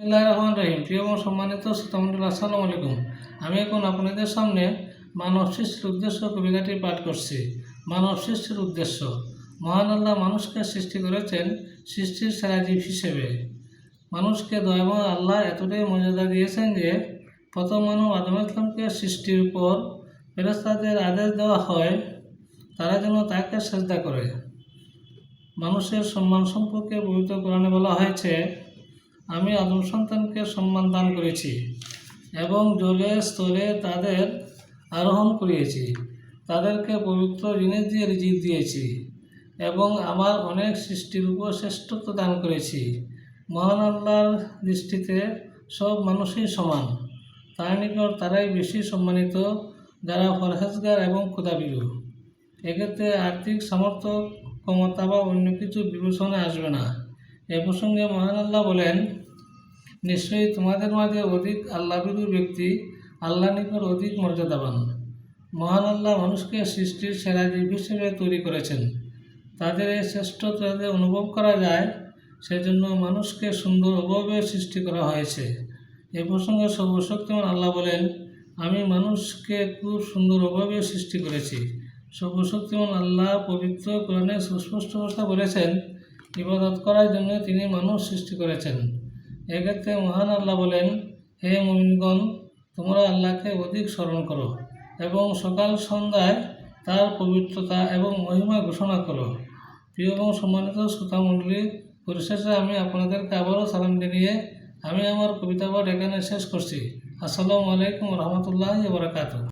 আল্লাহ রহমান রহিম। প্রিয় এবং সম্মানিত শ্রোতামণ্ডল, আসসালামু আলাইকুম। আমি এখন আপনাদের সামনে মানব সৃষ্টির উদ্দেশ্য কবিতাটি পাঠ করছি। মানব সৃষ্টির উদ্দেশ্য, মহান আল্লাহ মানুষকে সৃষ্টি করেছেন সৃষ্টির সেরা জীব হিসেবে। মানুষকে দয়াময় আল্লাহ এতটাই মর্যাদা দিয়েছেন যে, প্রথম মানব আদম ইসলামকে সৃষ্টির পর ফেরেস্তাদের আদেশ দেওয়া হয়, তারা যেন তাকে শ্রদ্ধা করে। মানুষের সম্মান সম্পর্কে পবিত্র কোরআনে বলা হয়েছে আমি আদম সন্তানকে সম্মান দান করেছি এবং জলে স্তরে তাদের আরোহণ করিয়েছি। তাদেরকে পবিত্র জিনিস দিয়ে রিজিক দিয়েছি এবং আমার অনেক সৃষ্টির উপর শ্রেষ্ঠত্ব দান করেছি। মহান আল্লাহর দৃষ্টিতে সব মানুষই সমান। তার নিকট তারাই বেশি সম্মানিত, যারা ফরহেজগার এবং ক্ষুদাবিরু এক্ষেত্রে আর্থিক সামর্থ্য, ক্ষমতা বা অন্য কিছু বিবেচনায় আসবে না। এ প্রসঙ্গে মহান আল্লাহ বলেন, নিশ্চয়ই তোমাদের মাঝে অধিক আল্লাহবিরু ব্যক্তি আল্লাহ নিকট অধিক মর্যাদাবান। মহান আল্লাহ মানুষকে সৃষ্টির সেরা জীব হিসেবে তৈরি করেছেন। তাদের এই শ্রেষ্ঠত্ব যাতে অনুভব করা যায়, সেজন্য মানুষকে সুন্দর অভাবে সৃষ্টি করা হয়েছে। এ প্রসঙ্গে সর্বশক্তিমান আল্লাহ বলেন, আমি মানুষকে খুব সুন্দর অভাবে সৃষ্টি করেছি। সর্বশক্তিমান আল্লাহ পবিত্র কোরআনে সুস্পষ্ট অবস্থা বলেছেন ইবাদত করার জন্য তিনি মানুষ সৃষ্টি করেছেন। এক্ষেত্রে মহান আল্লাহ বলেন, হে মুমিনগণ, তোমরা আল্লাহকে অধিক স্মরণ করো এবং সকাল সন্ধ্যায় তার পবিত্রতা এবং মহিমা ঘোষণা করো। প্রিয় এবং সম্মানিত শ্রোতামণ্ডলী, পরিশেষে আমি আপনাদেরকে আবারও সালাম জানিয়ে আমি আমার কবিতা পাঠ এখানে শেষ করছি। আসসালামু আলাইকুম রহমতুল্লাহ বরাকাতু